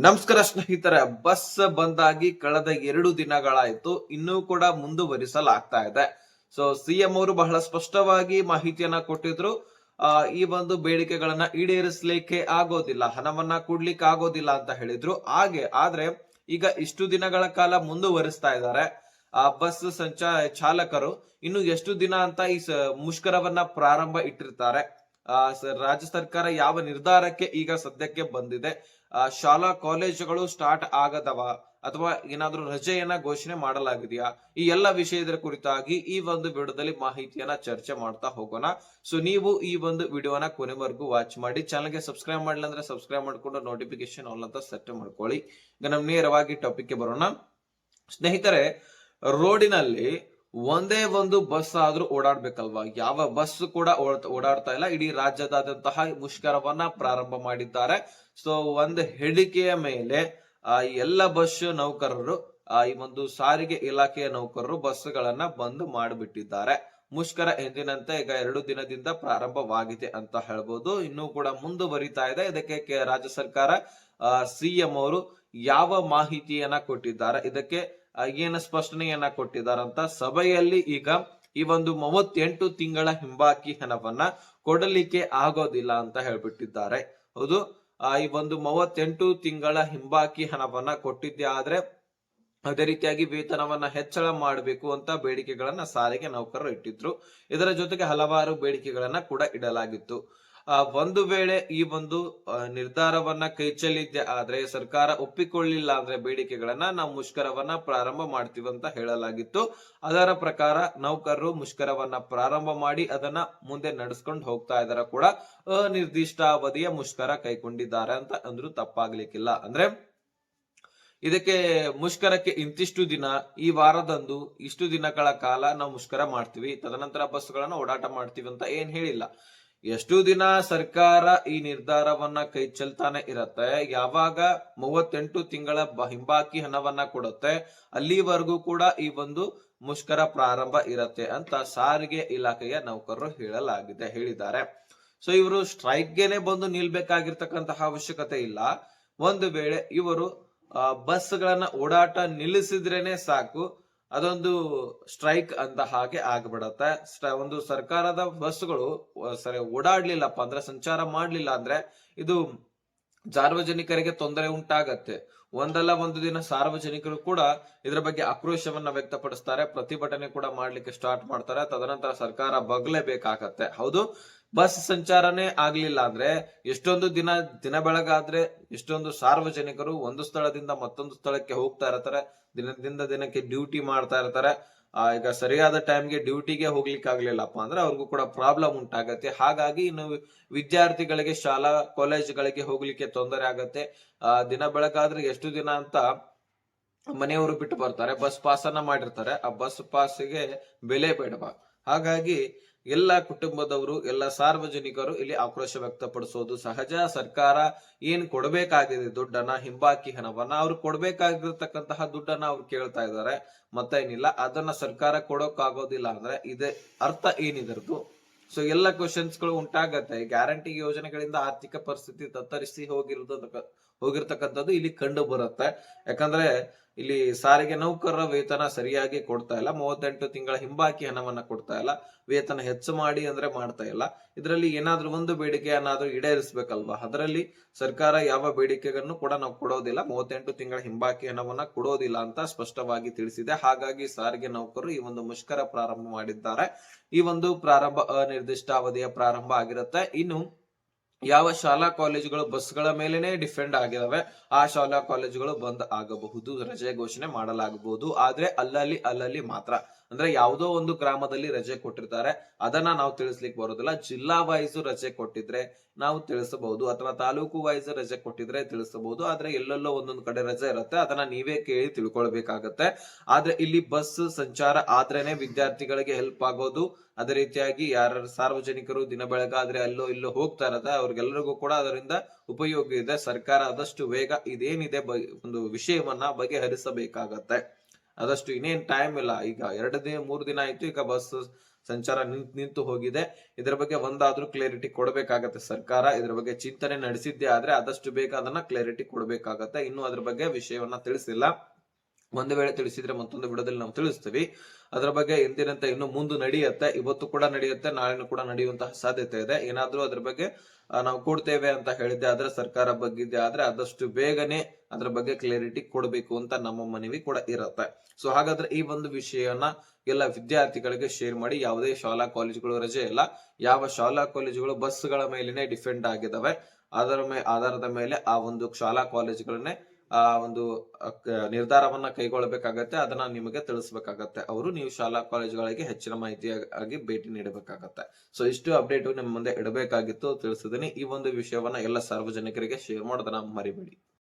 ನಮಸ್ಕಾರ ಸ್ನೇಹಿತರೆ, ಬಸ್ ಬಂದಾಗಿ ಕಳೆದ ಎರಡು ದಿನಗಳಾಯ್ತು, ಇನ್ನೂ ಕೂಡ ಮುಂದುವರಿಸಲಾಗ್ತಾ ಇದೆ. ಸೊ ಸಿಎಂ ಅವರು ಬಹಳ ಸ್ಪಷ್ಟವಾಗಿ ಮಾಹಿತಿಯನ್ನ ಕೊಟ್ಟಿದ್ರು. ಈ ಒಂದು ಬೇಡಿಕೆಗಳನ್ನ ಈಡೇರಿಸಲಿಕ್ಕೆ ಆಗೋದಿಲ್ಲ, ಹಣವನ್ನ ಕೊಡ್ಲಿಕ್ಕೆ ಆಗೋದಿಲ್ಲ ಅಂತ ಹೇಳಿದ್ರು. ಹಾಗೆ, ಆದ್ರೆ ಈಗ ಇಷ್ಟು ದಿನಗಳ ಕಾಲ ಮುಂದುವರಿಸ್ತಾ ಇದ್ದಾರೆ. ಆ, ಬಸ್ ಸಂಚಾ ಚಾಲಕರು ಇನ್ನು ಎಷ್ಟು ದಿನ ಅಂತ ಈ ಮುಷ್ಕರವನ್ನ ಪ್ರಾರಂಭ ಇಟ್ಟಿರ್ತಾರೆ. ಸ- ರಾಜ್ಯ ಸರ್ಕಾರ ಯಾವ ನಿರ್ಧಾರಕ್ಕೆ ಈಗ ಸದ್ಯಕ್ಕೆ ಬಂದಿದೆ? ಶಾಲಾ ಕಾಲೇಜುಗಳು ಸ್ಟಾರ್ಟ್ ಆಗದವ ಅಥವಾ ಏನಾದ್ರೂ ರಜೆಯನ್ನ ಘೋಷಣೆ ಮಾಡಲಾಗಿದೆಯಾ? ಈ ಎಲ್ಲ ವಿಷಯದ ಕುರಿತಾಗಿ ಈ ಒಂದು ವಿಡಿಯೋದಲ್ಲಿ ಮಾಹಿತಿಯನ್ನ ಚರ್ಚೆ ಮಾಡ್ತಾ ಹೋಗೋಣ. ಸೊ ನೀವು ಈ ಒಂದು ವಿಡಿಯೋನ ಕೊನೆವರೆಗೂ ವಾಚ್ ಮಾಡಿ. ಚಾನಲ್ಗೆ ಸಬ್ಸ್ಕ್ರೈಬ್ ಮಾಡಲಿಲ್ಲ ಅಂದ್ರೆ ಸಬ್ಸ್ಕ್ರೈಬ್ ಮಾಡ್ಕೊಂಡು ನೋಟಿಫಿಕೇಶನ್ ಆಲ್ ಅಂತ ಸೆಟ್ ಮಾಡ್ಕೊಳ್ಳಿ. ಈಗ ನಮ್ ನೇರವಾಗಿ ಟಾಪಿಕ್ಗೆ ಬರೋಣ. ಸ್ನೇಹಿತರೆ ರೋಡಿನಲ್ಲಿ ಒಂದೇ ಒಂದು ಬಸ್ ಆದ್ರೂ ಓಡಾಡ್ಬೇಕಲ್ವಾ? ಯಾವ ಬಸ್ ಕೂಡ ಓಡ್- ಓಡಾಡ್ತಾ ಇಲ್ಲ. ಇಡೀ ರಾಜ್ಯದಾದ್ಯಂತಹ ಮುಷ್ಕರವನ್ನ ಪ್ರಾರಂಭ ಮಾಡಿದ್ದಾರೆ. ಸೊ ಒಂದು ಹೇಳಿಕೆಯ ಮೇಲೆ, ಆ ಎಲ್ಲ ಬಸ್ ನೌಕರರು, ಆ, ಈ ಒಂದು ಸಾರಿಗೆ ಇಲಾಖೆಯ ನೌಕರರು ಬಸ್ಗಳನ್ನ ಬಂದ್ ಮಾಡಿಬಿಟ್ಟಿದ್ದಾರೆ. ಮುಷ್ಕರ ಎಂದಿನಂತೆ ಈಗ ಎರಡು ದಿನದಿಂದ ಪ್ರಾರಂಭವಾಗಿದೆ ಅಂತ ಹೇಳ್ಬೋದು. ಇನ್ನೂ ಕೂಡ ಮುಂದುವರಿತಾ ಇದೆ. ಇದಕ್ಕೆ ರಾಜ್ಯ ಸರ್ಕಾರ ಸಿಎಂ ಅವರು ಯಾವ ಮಾಹಿತಿಯನ್ನ ಕೊಟ್ಟಿದ್ದಾರೆ? ಇದಕ್ಕೆ ಆ, ಏನು ಸ್ಪಷ್ಟನೆಯನ್ನ ಕೊಟ್ಟಿದ್ದಾರಂತ ಸಭೆಯಲ್ಲಿ ಈಗ ಈ ಒಂದು ಮೂವತ್ತೆಂಟು ತಿಂಗಳ ಹಿಂಬಾಕಿ ಹಣವನ್ನ ಕೊಡಲಿಕ್ಕೆ ಆಗೋದಿಲ್ಲ ಅಂತ ಹೇಳ್ಬಿಟ್ಟಿದ್ದಾರೆ. ಹೌದು ಆ, ಈ ಒಂದು ಮೂವತ್ತೆಂಟು ತಿಂಗಳ ಹಿಂಬಾಕಿ ಹಣವನ್ನ ಕೊಟ್ಟಿದ್ದೆ ಆದ್ರೆ ಅದೇ ರೀತಿಯಾಗಿ ವೇತನವನ್ನ ಹೆಚ್ಚಳ ಮಾಡಬೇಕು ಅಂತ ಬೇಡಿಕೆಗಳನ್ನ ಸಾರಿಗೆ ನೌಕರರು ಇಟ್ಟಿದ್ರು. ಇದರ ಜೊತೆಗೆ ಹಲವಾರು ಬೇಡಿಕೆಗಳನ್ನ ಕೂಡ ಇಡಲಾಗಿತ್ತು. ಒಂದು ವೇಳೆ ಈ ಒಂದು ಆ, ನಿರ್ಧಾರವನ್ನ ಕೈ ಚೆಲ್ಲಿದ್ದೆ ಆದ್ರೆ ಸರ್ಕಾರ ಒಪ್ಪಿಕೊಳ್ಳಿಲ್ಲ ಅಂದ್ರೆ ಬೇಡಿಕೆಗಳನ್ನ ನಾವು ಮುಷ್ಕರವನ್ನ ಪ್ರಾರಂಭ ಮಾಡ್ತೀವಿ ಅಂತ ಹೇಳಲಾಗಿತ್ತು. ಅದರ ಪ್ರಕಾರ ನೌಕರರು ಮುಷ್ಕರವನ್ನ ಪ್ರಾರಂಭ ಮಾಡಿ ಅದನ್ನ ಮುಂದೆ ನಡೆಸ್ಕೊಂಡು ಹೋಗ್ತಾ ಇದಾರೆ ಕೂಡ. ಅನಿರ್ದಿಷ್ಟ ಅವಧಿಯ ಮುಷ್ಕರ ಕೈಗೊಂಡಿದ್ದಾರೆ ಅಂತ ಅಂದ್ರೂ ತಪ್ಪಾಗ್ಲಿಕ್ಕಿಲ್ಲ. ಅಂದ್ರೆ ಇದಕ್ಕೆ ಮುಷ್ಕರಕ್ಕೆ ಇಂತಿಷ್ಟು ದಿನ ಈ ವಾರದಂದು ಇಷ್ಟು ದಿನಗಳ ಕಾಲ ನಾವು ಮುಷ್ಕರ ಮಾಡ್ತೀವಿ. ತದನಂತರ ಬಸ್ಗಳನ್ನ ಓಡಾಟ ಮಾಡ್ತೀವಿ ಅಂತ ಏನ್ ಹೇಳಿಲ್ಲ. ಎಷ್ಟು ದಿನ ಸರ್ಕಾರ ಈ ನಿರ್ಧಾರವನ್ನ ಕೈ ಚೆಲ್ತಾನೆ ಇರತ್ತೆ. ಯಾವಾಗ ಮೂವತ್ತೆಂಟು ತಿಂಗಳ ಹಿಂಬಾಕಿ ಹಣವನ್ನ ಕೊಡುತ್ತೆ, ಅಲ್ಲಿವರೆಗೂ ಕೂಡ ಈ ಒಂದು ಮುಷ್ಕರ ಪ್ರಾರಂಭ ಇರತ್ತೆ ಅಂತ ಸಾರಿಗೆ ಇಲಾಖೆಯ ನೌಕರರು ಹೇಳಲಾಗಿದೆ, ಹೇಳಿದ್ದಾರೆ. ಸೊ, ಇವರು ಸ್ಟ್ರೈಕ್ಗೆನೆ ಬಂದು ನಿಲ್ಬೇಕಾಗಿರ್ತಕ್ಕಂತಹ ಅವಶ್ಯಕತೆ ಇಲ್ಲ. ಒಂದು ವೇಳೆ ಇವರು ಬಸ್ಗಳನ್ನ ಓಡಾಟ ನಿಲ್ಲಿಸಿದ್ರೇನೆ ಸಾಕು. ಅದೊಂದು ಸ್ಟ್ರೈಕ್ ಅಂತ ಹಾಗೆ ಆಗ್ಬಿಡತ್ತೆ. ಒಂದು ಸರ್ಕಾರದ ಬಸ್ಗಳು ಸರಿ, ಓಡಾಡ್ಲಿಲ್ಲಪ್ಪ ಅಂದ್ರೆ, ಸಂಚಾರ ಮಾಡ್ಲಿಲ್ಲ ಅಂದ್ರೆ, ಇದು ಸಾರ್ವಜನಿಕರಿಗೆ ತೊಂದರೆ ಉಂಟಾಗತ್ತೆ. ಒಂದಲ್ಲ ಒಂದು ದಿನ ಸಾರ್ವಜನಿಕರು ಕೂಡ ಇದರ ಬಗ್ಗೆ ಆಕ್ರೋಶವನ್ನ ವ್ಯಕ್ತಪಡಿಸ್ತಾರೆ, ಪ್ರತಿಭಟನೆ ಕೂಡ ಮಾಡ್ಲಿಕ್ಕೆ ಸ್ಟಾರ್ಟ್ ಮಾಡ್ತಾರೆ, ತದನಂತರ ಸರ್ಕಾರ ಬಗ್ಲೇಬೇಕಾಗತ್ತೆ. ಹೌದು? ಬಸ್ ಸಂಚಾರನೇ ಆಗ್ಲಿಲ್ಲ ಅಂದ್ರೆ ಎಷ್ಟೊಂದು ದಿನ ದಿನ ಬೆಳಗಾದ್ರೆ ಎಷ್ಟೊಂದು ಸಾರ್ವಜನಿಕರು ಒಂದು ಸ್ಥಳದಿಂದ ಮತ್ತೊಂದು ಸ್ಥಳಕ್ಕೆ ಹೋಗ್ತಾ ಇರ್ತಾರೆ, ದಿನದಿಂದ ದಿನಕ್ಕೆ ಡ್ಯೂಟಿ ಮಾಡ್ತಾ ಇರ್ತಾರೆ. ಈಗ ಸರಿಯಾದ ಟೈಮ್ಗೆ ಡ್ಯೂಟಿಗೆ ಹೋಗ್ಲಿಕ್ಕೆ ಆಗ್ಲಿಲ್ಲಪ್ಪ ಅಂದ್ರೆ ಅವ್ರಿಗೂ ಕೂಡ ಪ್ರಾಬ್ಲಮ್ ಉಂಟಾಗತ್ತೆ. ಹಾಗಾಗಿ ಇನ್ನು ವಿದ್ಯಾರ್ಥಿಗಳಿಗೆ ಶಾಲಾ ಕಾಲೇಜುಗಳಿಗೆ ಹೋಗ್ಲಿಕ್ಕೆ ತೊಂದರೆ ಆಗತ್ತೆ. ಆ, ದಿನ ಬೆಳಗಾದ್ರೆ ಎಷ್ಟು ದಿನ ಅಂತ ಮನೆಯವರು ಬಿಟ್ಟು ಬರ್ತಾರೆ, ಬಸ್ ಪಾಸ್ ಅನ್ನ ಮಾಡಿರ್ತಾರೆ. ಆ ಬಸ್ ಪಾಸ್ಗೆ ಬೆಲೆ ಬೇಡವಾ? ಹಾಗಾಗಿ ಎಲ್ಲ ಕುಟುಂಬದವರು, ಎಲ್ಲ ಸಾರ್ವಜನಿಕರು ಇಲ್ಲಿ ಆಕ್ರೋಶ ವ್ಯಕ್ತಪಡಿಸೋದು ಸಹಜ. ಸರ್ಕಾರ ಏನ್ ಕೊಡಬೇಕಾಗಿದೆ ದುಡ್ಡನ್ನ ಹಿಂಬಾಕಿ ಹಣವನ್ನ ಅವ್ರು ಕೊಡ್ಬೇಕಾಗಿರ್ತಕ್ಕಂತಹ ದುಡ್ಡನ್ನ ಅವ್ರು ಕೇಳ್ತಾ ಇದ್ದಾರೆ. ಮತ್ತೇನಿಲ್ಲ, ಅದನ್ನ ಸರ್ಕಾರ ಕೊಡೋಕಾಗೋದಿಲ್ಲ ಅಂದ್ರೆ ಇದೆ ಅರ್ಥ ಏನಿದ್ರದ್ದು? ಸೊ ಎಲ್ಲ ಕ್ವಶನ್ಸ್ಗಳು ಉಂಟಾಗತ್ತೆ. ಗ್ಯಾರಂಟಿ ಯೋಜನೆಗಳಿಂದ ಆರ್ಥಿಕ ಪರಿಸ್ಥಿತಿ ತತ್ತರಿಸಿ ಹೋಗಿರೋದ ಹೋಗಿರ್ತಕ್ಕಂಥದ್ದು ಇಲ್ಲಿ ಕಂಡು ಬರುತ್ತೆ. ಯಾಕಂದ್ರೆ ಇಲ್ಲಿ ಸಾರಿಗೆ ನೌಕರರ ವೇತನ ಸರಿಯಾಗಿ ಕೊಡ್ತಾ ಇಲ್ಲ. ಮೂವತ್ತೆಂಟು ತಿಂಗಳ ಹಿಂಬಾಕಿ ಹಣವನ್ನ ಕೊಡ್ತಾ ಇಲ್ಲ. ವೇತನ ಹೆಚ್ಚು ಮಾಡಿ ಅಂದ್ರೆ ಮಾಡ್ತಾ ಇಲ್ಲ. ಇದರಲ್ಲಿ ಏನಾದ್ರೂ ಒಂದು ಬೇಡಿಕೆ ಅನ್ನಾದ್ರೂ ಈಡೇರಿಸಬೇಕಲ್ವಾ? ಅದರಲ್ಲಿ ಸರ್ಕಾರ ಯಾವ ಬೇಡಿಕೆಗಳನ್ನು ಕೂಡ ನಾವು ಕೊಡೋದಿಲ್ಲ. ಮೂವತ್ತೆಂಟು ತಿಂಗಳ ಹಿಂಬಾಕಿ ಹಣವನ್ನ ಕೊಡೋದಿಲ್ಲ ಅಂತ ಸ್ಪಷ್ಟವಾಗಿ ತಿಳಿಸಿದೆ. ಹಾಗಾಗಿ ಸಾರಿಗೆ ನೌಕರರು ಈ ಒಂದು ಮುಷ್ಕರ ಪ್ರಾರಂಭ ಮಾಡಿದ್ದಾರೆ. ಈ ಒಂದು ಪ್ರಾರಂಭ ಅನಿರ್ದಿಷ್ಟ ಅವಧಿಯ ಪ್ರಾರಂಭ ಆಗಿರುತ್ತೆ. ಇನ್ನು ಯಾವ ಶಾಲಾ ಕಾಲೇಜುಗಳು ಬಸ್ಗಳ ಮೇಲೆನೆ ಡಿಫೆಂಡ್ ಆಗಿದಾವೆ, ಆ ಶಾಲಾ ಕಾಲೇಜುಗಳು ಬಂದ್ ಆಗಬಹುದು, ರಜೆ ಘೋಷಣೆ ಮಾಡಲಾಗಬಹುದು. ಆದ್ರೆ ಅಲ್ಲಲ್ಲಿ ಅಲ್ಲಲ್ಲಿ ಮಾತ್ರ. ಅಂದ್ರೆ ಯಾವುದೋ ಒಂದು ಗ್ರಾಮದಲ್ಲಿ ರಜೆ ಕೊಟ್ಟಿರ್ತಾರೆ. ಅದನ್ನ ನಾವು ತಿಳಿಸ್ಲಿಕ್ಕೆ ಬರೋದಿಲ್ಲ. ಜಿಲ್ಲಾ ವೈಸ್ ರಜೆ ಕೊಟ್ಟಿದ್ರೆ ನಾವು ತಿಳಿಸಬಹುದು. ಅಥವಾ ತಾಲೂಕು ವೈಸ್ ರಜೆ ಕೊಟ್ಟಿದ್ರೆ ತಿಳಿಸಬಹುದು. ಆದ್ರೆ ಎಲ್ಲೆಲ್ಲೋ ಒಂದೊಂದು ಕಡೆ ರಜೆ ಇರುತ್ತೆ. ಅದನ್ನ ನೀವೇ ಕೇಳಿ ತಿಳ್ಕೊಳ್ಬೇಕಾಗತ್ತೆ. ಆದ್ರೆ ಇಲ್ಲಿ ಬಸ್ ಸಂಚಾರ ಆದ್ರೇನೆ ವಿದ್ಯಾರ್ಥಿಗಳಿಗೆ ಹೆಲ್ಪ್ ಆಗೋದು. ಅದೇ ರೀತಿಯಾಗಿ ಯಾರ ಸಾರ್ವಜನಿಕರು ದಿನ ಬೆಳಗಾದ್ರೆ ಅಲ್ಲೋ ಇಲ್ಲೋ ಹೋಗ್ತಾ ಇರತ್ತೆ ಅವ್ರಿಗೆಲ್ಲರಿಗೂ ಕೂಡ ಅದರಿಂದ ಉಪಯೋಗ ಇದೆ. ಸರ್ಕಾರ ಆದಷ್ಟು ವೇಗ ಇದೇನಿದೆ ಒಂದು ವಿಷಯವನ್ನ ಬಗೆಹರಿಸಬೇಕಾಗತ್ತೆ. ಆದಷ್ಟು ಇನ್ನೇನ್ ಟೈಮ್ ಇಲ್ಲ. ಈಗ ಎರಡು ದಿನ, ಮೂರು ದಿನ ಆಯ್ತು, ಈಗ ಬಸ್ ಸಂಚಾರ ನಿಂತು ನಿಂತು ಹೋಗಿದೆ. ಇದರ ಬಗ್ಗೆ ಒಂದಾದ್ರೂ ಕ್ಲಾರಿಟಿ ಕೊಡಬೇಕಾಗತ್ತೆ ಸರ್ಕಾರ. ಇದರ ಬಗ್ಗೆ ಚಿಂತನೆ ನಡೆಸಿದ್ದೆ ಆದ್ರೆ ಆದಷ್ಟು ಬೇಗ ಅದನ್ನ ಕ್ಲಾರಿಟಿ ಕೊಡಬೇಕಾಗತ್ತೆ. ಇನ್ನು ಅದ್ರ ಬಗ್ಗೆ ವಿಷಯವನ್ನ ತಿಳಿಸಿಲ್ಲ. ಒಂದು ವೇಳೆ ತಿಳಿಸಿದ್ರೆ ಮತ್ತೊಂದು ವಿಡದಲ್ಲಿ ನಾವು ತಿಳಿಸ್ತೀವಿ. ಅದರ ಬಗ್ಗೆ ಎಂದಿನಂತೆ ಇನ್ನು ಮುಂದೆ ನಡೆಯುತ್ತೆ. ಇವತ್ತು ಕೂಡ ನಡೆಯುತ್ತೆ. ನಾಳೆನೂ ಕೂಡ ನಡೆಯುವಂತಹ ಸಾಧ್ಯತೆ ಇದೆ. ಏನಾದ್ರೂ ಅದ್ರ ಬಗ್ಗೆ ನಾವು ಕೊಡ್ತೇವೆ ಅಂತ ಹೇಳಿದ್ದೆ. ಆದ್ರೆ ಸರ್ಕಾರ ಬಗ್ಗಿದ್ದೆ. ಆದ್ರೆ ಆದಷ್ಟು ಬೇಗನೆ ಅದ್ರ ಬಗ್ಗೆ ಕ್ಲಾರಿಟಿ ಕೊಡಬೇಕು ಅಂತ ನಮ್ಮ ಮನವಿ ಕೂಡ ಇರುತ್ತೆ. ಸೊ ಹಾಗಾದ್ರೆ ಈ ಒಂದು ವಿಷಯನ ಎಲ್ಲ ವಿದ್ಯಾರ್ಥಿಗಳಿಗೆ ಶೇರ್ ಮಾಡಿ. ಯಾವುದೇ ಶಾಲಾ ಕಾಲೇಜುಗಳು ರಜೆ ಇಲ್ಲ. ಯಾವ ಶಾಲಾ ಕಾಲೇಜುಗಳು ಬಸ್ಗಳ ಮೇಲೆನೆ ಡಿಫೆಂಡ್ ಆಗಿದಾವೆ. ಅದರ ಮೇ, ಆಧಾರದ ಮೇಲೆ ಆ ಒಂದು ಶಾಲಾ ಕಾಲೇಜುಗಳನ್ನೇ ಆ ಒಂದು ನಿರ್ಧಾರವನ್ನ ಕೈಗೊಳ್ಳಬೇಕಾಗತ್ತೆ. ಅದನ್ನ ನಿಮಗೆ ತಿಳಿಸಬೇಕಾಗತ್ತೆ. ಅವರು ನೀವು ಶಾಲಾ ಕಾಲೇಜುಗಳಿಗೆ ಹೆಚ್ಚಿನ ಮಾಹಿತಿಯಾಗಿ ಭೇಟಿ ನೀಡಬೇಕಾಗತ್ತೆ. ಸೊ ಇಷ್ಟು ಅಪ್ಡೇಟ್ ನಿಮ್ಮ ಮುಂದೆ ಇಡಬೇಕಾಗಿತ್ತು. ತಿಳಿಸಿದೀನಿ. ಈ ಒಂದು ವಿಷಯವನ್ನ ಎಲ್ಲ ಸಾರ್ವಜನಿಕರಿಗೆ ಶೇರ್ ಮಾಡೋದನ್ನ ಮರಿಬೇಡಿ.